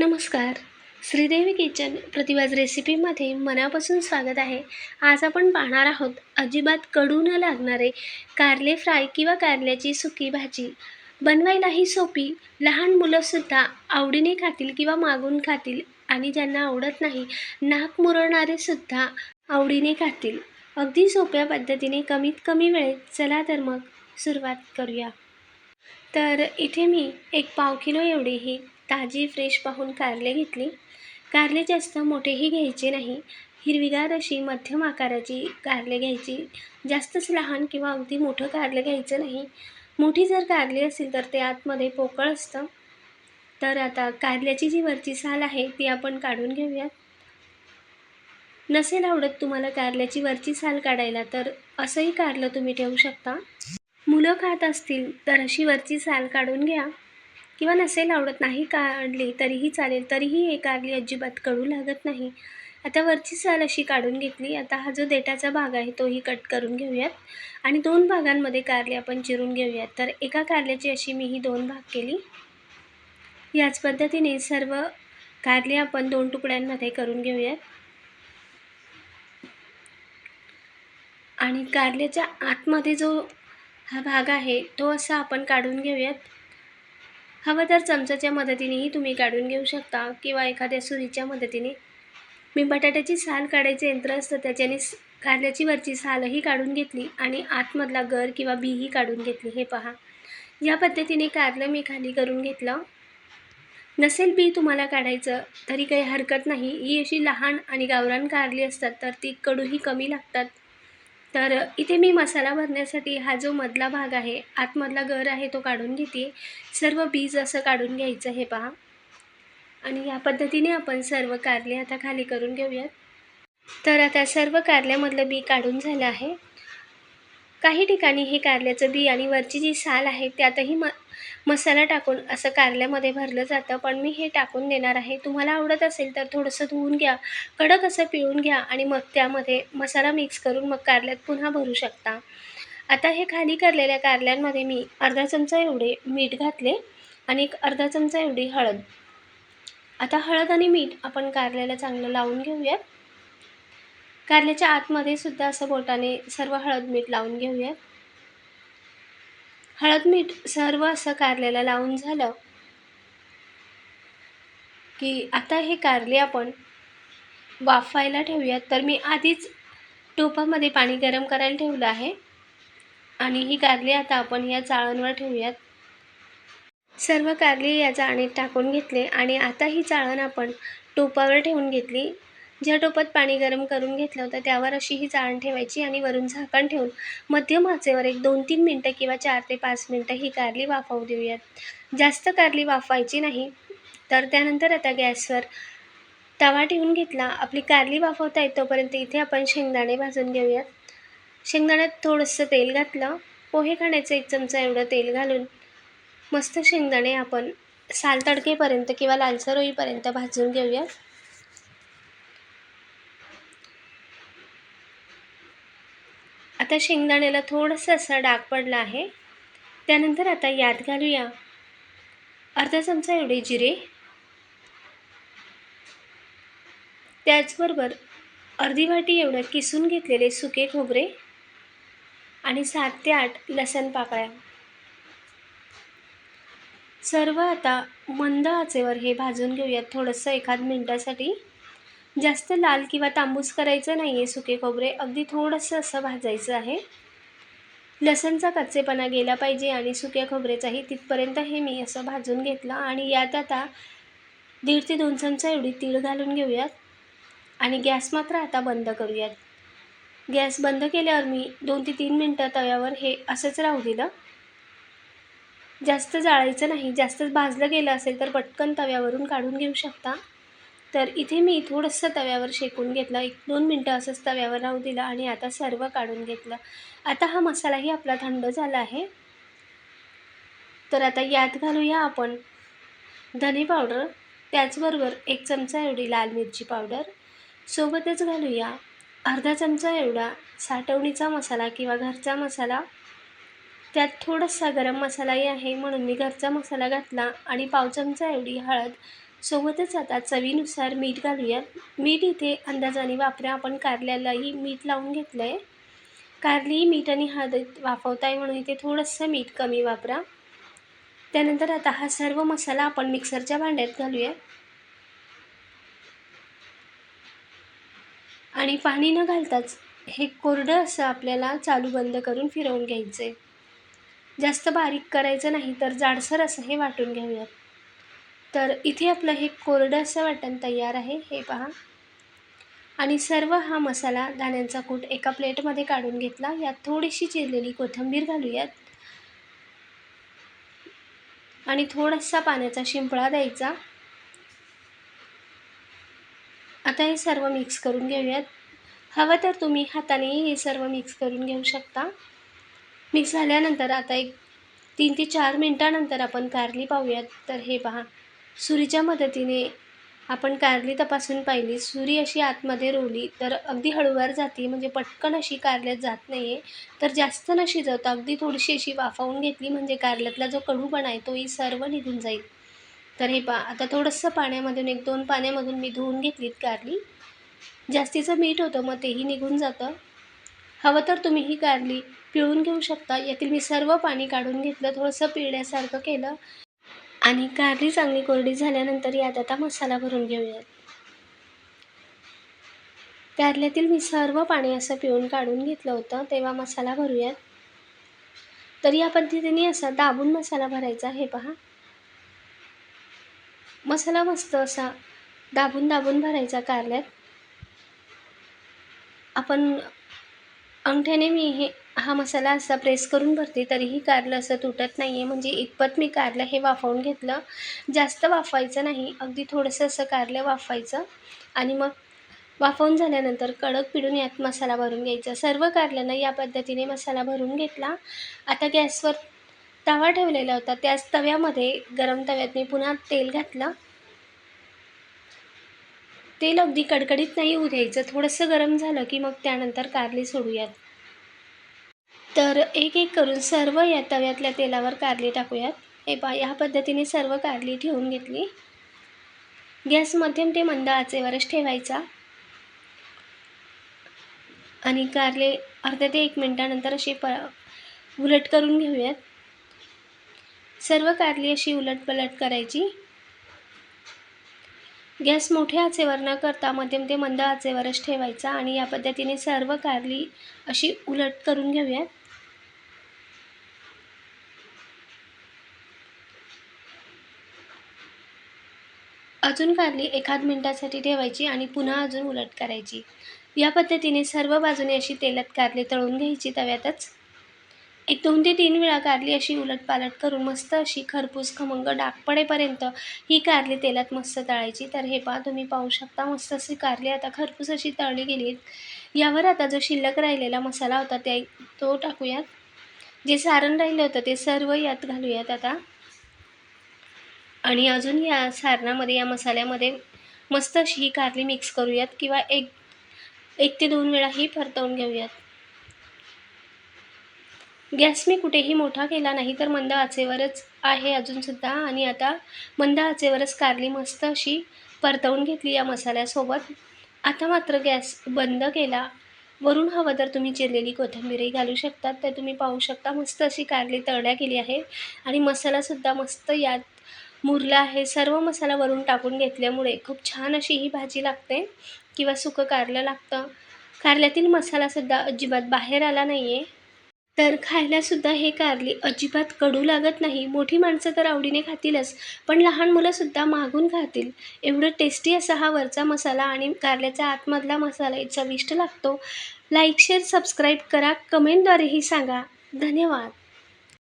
नमस्कार. श्रीदेवी किचन प्रतिभाज रेसिपीमध्ये मनापासून स्वागत आहे. आज आपण पाहणार आहोत अजिबात कडू न लागणारे कारले फ्राय किंवा कारल्याची सुकी भाजी. बनवायलाही सोपी लहान मुलंसुद्धा आवडीने खातील किंवा मागून खातील आणि ज्यांना आवडत नाही नाक मुरवणारेसुद्धा आवडीने खातील. अगदी सोप्या पद्धतीने कमीत कमी वेळेत चला तर मग सुरुवात करूया. तर इथे मी एक पाव किलो एवढी ही ताजी फ्रेश पाहून कारले घेतली. कारले जास्त मोठेही घ्यायचे नाही. हिरवीगार अशी मध्यम आकाराची कारले घ्यायची. जास्तच लहान किंवा अगदी मोठं कारलं घ्यायचं नाही. मोठी जर कारली असेल तर ते आतमध्ये पोकळ असतं. तर आता कारल्याची जी वरची साल आहे ती आपण काढून घेऊयात. नसेल आवडत तुम्हाला कारल्याची वरची साल काढायला तर असंही कारलं तुम्ही ठेवू शकता. मुलं खात असतील तर अशी वरची साल काढून घ्या. किंवा नसेल आवडत नाही काढली तरीही चालेल तरीही एक कारली अजिबात कडू लागत नाही. आता वरची साल अशी काढून घेतली. आता हा जो देठाचा भाग आहे तोही कट करून घेऊयात. आणि दोन भागांमध्ये कारली आपण चिरून घेऊयात. तर एका कारल्याची अशी मी ही दोन भाग केली. याच पद्धतीने सर्व कारले आपण दोन तुकड्यांमध्ये करून घेऊयात. आणि कारल्याच्या आतमध्ये जो हा भाग आहे तो असा आपण काढून घेऊयात. हवं तर चमचाच्या मदतीनेही तुम्ही काढून घेऊ शकता किंवा एखाद्या सुरीच्या मदतीने. मी बटाट्याची साल काढायचं यंत्र असतं त्याच्याने कारल्याची वरची सालही काढून घेतली आणि आतमधला गर किंवा बीही काढून घेतली. हे पहा. या पद्धतीने कारलं मी खाली करून घेतलं. नसेल बी तुम्हाला काढायचं तरी काही हरकत नाही. ही अशी लहान आणि गावरान कारली असतात तर ती कडूही कमी लागतात. तर इथे मी मसाला भरण्यासाठी हा जो मधला भाग आहे आतमधला गर आहे तो काढून घेते. सर्व बीज असं काढून घ्यायचं हे पहा. आणि या पद्धतीने आपण सर्व कारले आता खाली करून घेऊयात. तर आता सर्व कारल्यामधलं बी काढून झालं आहे. काही ठिकाणी हे कारल्याचं बी आणि वरची जी साल आहे त्यातही म मसाला टाकून असं कारल्यामध्ये भरलं जातं. पण मी हे टाकून देणार आहे. तुम्हाला आवडत असेल तर थोडंसं धुवून घ्या कडक असं पिळून घ्या आणि मग त्यामध्ये मसाला मिक्स करून मग कारल्यात पुन्हा भरू शकता. आता हे खाली करलेल्या कारल्यांमध्ये मी अर्धा चमचा एवढे मीठ घातले आणि एक अर्धा चमचा एवढी हळद. आता हळद आणि मीठ आपण कारल्याला चांगलं लावून घेऊयात. कारल्याच्या आतमध्ये सुद्धा असं बोटाने सर्व हळद मीठ लावून घेऊयात हळद मीठ सर्व असं कारल्याला लावून झालं की आता हे कारले आपण वाफायला ठेवूयात. तर मी आधीच टोपामध्ये पाणी गरम करायला ठेवलं आहे आणि ही कारली आता आपण या चाळणवर ठेवूयात. सर्व कारली या चाळणीत टाकून घेतले आणि आता ही चाळण आपण टोपावर ठेवून घेतली. ज्या टोपात पाणी गरम करून घेतलं होतं त्यावर अशी ही चाळण ठेवायची आणि वरून झाकण ठेवून मध्यम आचेवर एक दोन तीन मिनटं किंवा चार ते पाच मिनटं ही कारली वाफवू देऊयात. जास्त कारली वाफवायची नाही तर त्यानंतर आता गॅसवर तवा ठेवून घेतला. आपली कारली वाफवता येत तोपर्यंत इथे आपण शेंगदाणे भाजून घेऊयात. शेंगदाण्यात थोडंसं तेल घातलं. पोहे खाण्याचं एक चमचा एवढं तेल घालून मस्त शेंगदाणे आपण साल तडकेपर्यंत किंवा लालसर होईपर्यंत भाजून घेऊयात. आता शेंगदाण्याला थोडंसं असा डाग पडला आहे. त्यानंतर आता यात घालूया. अर्धा चमचा एवढे जिरे. त्याचबरोबर अर्धी वाटी एवढं किसून घेतलेले सुके खोबरे आणि सात ते आठ लसण पाकळ्या. सर्व आता मंद आचेवर हे भाजून घेऊयात थोडंसं एखाद मिनटासाठी. जास्त लाल किंवा तांबूस करायचं नाही आहे सुके खोबरे. अगदी थोडंसं असं भाजायचं आहे. लसणचा कच्चेपणा गेला पाहिजे आणि सुक्या खोबऱ्याचाही तिथपर्यंत हे मी असं भाजून घेतलं आणि यात आता दीड ते दोन चमचा एवढी तीळ घालून घेऊयात आणि गॅस मात्र आता बंद करूयात. गॅस बंद केल्यावर मी दोन ते तीन मिनटं तव्यावर हे असंच राहू दिलं. जास्त जाळायचं नाही. जास्तच भाजलं गेलं असेल तर पटकन तव्यावरून काढून घेऊ शकता. तर इथे मी थोडंसं तव्यावर शेकून घेतलं. एक दोन मिनटं असंच तव्यावर राहू दिलं आणि आता सर्व काढून घेतलं. आता हा मसालाही आपला थंड झाला आहे. तर आता यात घालूया आपण धने पावडर. त्याचबरोबर एक चमचा एवढी लाल मिरची पावडर. सोबतच घालूया अर्धा चमचा एवढा साठवणीचा मसाला किंवा घरचा मसाला. त्यात थोडासा गरम मसालाही आहे म्हणून मी घरचा मसाला घातला आणि पाव चमचा एवढी हळद सोबतच आता चवीनुसार मीठ घालूयात मीठ इथे अंदाजाने वापरा. आपण कारल्यालाही मीठ लावून घेतलं आहे कारली मीठ आणि हळद वाफवताय म्हणून इथे थोडंसं मीठ कमी वापरा. त्यानंतर आता हा सर्व मसाला आपण मिक्सरच्या भांड्यात घालूया. आणि पाणी न घालताच हे कोरडं असं आपल्याला चालू बंद करून फिरवून घ्यायचं आहे जास्त बारीक करायचं नाही तर जाडसर असं हे वाटून घेऊयात. तर इथे आपलं हे कोरडं असं वाटण तयार आहे हे पहा. आणि सर्व हा मसाला दाण्यांचा कूट एका प्लेटमध्ये काढून घेतला. यात थोडीशी चिरलेली कोथिंबीर घालूयात. आणि थोडासा पाण्याचा शिंपळा द्यायचा. आता हे सर्व मिक्स करून घेऊयात. हवं तर तुम्ही हातानेही हे सर्व मिक्स करून घेऊ शकता. मिक्स झाल्यानंतर आता एक तीन ते चार मिनटानंतर आपण कारली पाहूयात. तर हे पहा. सुरीच्या मदतीने आपण कारली तपासून पाहिली. सुरी अशी आतमध्ये रोवली. तर अगदी हळूवार जाते म्हणजे पटकन अशी कारल्यात जात नाही आहे तर जास्त न शिजवता अगदी थोडीशी अशी वाफावून घेतली म्हणजे कारल्यातला जो कडूपणा आहे तोही सर्व निघून जाईल. तर हे पा आता थोडंसं पाण्यामधून एक दोन पाण्यामधून मी धुवून घेतलीत कारली. जास्तीचं मीठ होतं मग तेही निघून जातं. हवं तर तुम्ही ही कारली पिळून घेऊ शकता. यातील मी सर्व पाणी काढून घेतलं थोडंसं पिळण्यासारखं केलं. आणि कारली चांगली कोरडी झाल्यानंतर यात आता मसाला भरून घेऊयात. कारल्यातील मी सर्व पाणी असं पिऊन काढून घेतलं होतं तेव्हा मसाला भरूयात. तर या पद्धतीने असा दाबून मसाला भरायचा हे पहा. मसाला मस्त असा दाबून दाबून भरायचा कारल्यात आपण अंगठ्याने मी हे हा मसाला असा प्रेस करून भरते तरीही कारलं असं तुटत नाही आहे म्हणजे इतपत मी कारलं हे वाफवून घेतलं. जास्त वाफवायचं नाही अगदी थोडंसं असं कारलं वाफवायचं. आणि मग वाफवून झाल्यानंतर कडक पिळून यात मसाला भरून घ्यायचा. सर्व कारल्यानं या पद्धतीने मसाला भरून घेतला. आता गॅसवर तवा ठेवलेला होता. त्याच तव्यामध्ये गरम तव्यात मी पुन्हा तेल घातलं. तेल अगदी कडकडीत नाही होऊ द्यायचं. थोडंसं गरम झालं की मग त्यानंतर कारली सोडूयात. तर एक एक करून सर्व या तव्यातल्या तेलावर कारली टाकूयात. हे पा ह्या पद्धतीने सर्व कारली ठेवून घेतली. गॅस मध्यम ते मंद आचेवरच ठेवायचा. आणि कारले अर्ध्या ते एक मिनटानंतर अशी प उलट करून घेऊयात. सर्व कारली अशी उलट पलट करायची. गॅस मोठ्या आचेवर न करता मध्यम ते मंद आचेवरच ठेवायचा आणि या पद्धतीने सर्व कारली अशी उलट करून घेऊयात. अजून कारली एखाद मिनटासाठी ठेवायची आणि पुन्हा अजून उलट करायची. या पद्धतीने सर्व बाजूने अशी तेलात कारली तळून घ्यायची तव्यातच. एक दोन ते तीन वेळा कारली अशी उलटपालट करून मस्त अशी खरपूस खमंग डाग पडेपर्यंत ही कारली तेलात मस्त तळायची. तर हे पहा तुम्ही पाहू शकता मस्त अशी कारली आता खरपूस अशी तळली गेली. यावर आता जो शिल्लक राहिलेला मसाला होता त्या तो टाकूयात. जे सारण राहिलं होतं ते सर्व यात घालूयात आता. आणि अजून या सारणामध्ये या मसाल्यामध्ये मस्त अशी ही कारली मिक्स करूयात किंवा एक एक ते दोन वेळा ही परतवून घेऊयात. गॅस मी कुठेही मोठा केला नाही तर मंद आचेवरच आहे अजूनसुद्धा आणि आता मंद आचेवरच कारली मस्त अशी परतवून घेतली या मसाल्यासोबत. आता मात्र गॅस बंद केला. वरून हवं तर तुम्ही चिरलेली कोथिंबीरही घालू शकतात. तर तुम्ही पाहू शकता मस्त अशी कारली तळल्या गेली आहे. आणि मसालासुद्धा मस्त यात मुरला आहे. सर्व मसाला वरून टाकून घेतल्यामुळे खूप छान अशी ही भाजी लागते किंवा सुकं कारलं लागतं. कारल्यातील मसालासुद्धा अजिबात बाहेर आला नाही आहे तर खायलासुद्धा हे कारली अजिबात कडू लागत नाही. मोठी माणसं तर आवडीने खातीलच पण लहान मुलंसुद्धा मागून खातील. एवढं टेस्टी असा हा वरचा मसाला आणि कारल्याचा आतमधला मसाला चविष्ट लागतो. लाईक शेअर सबस्क्राईब करा. कमेंटद्वारेही सांगा. धन्यवाद.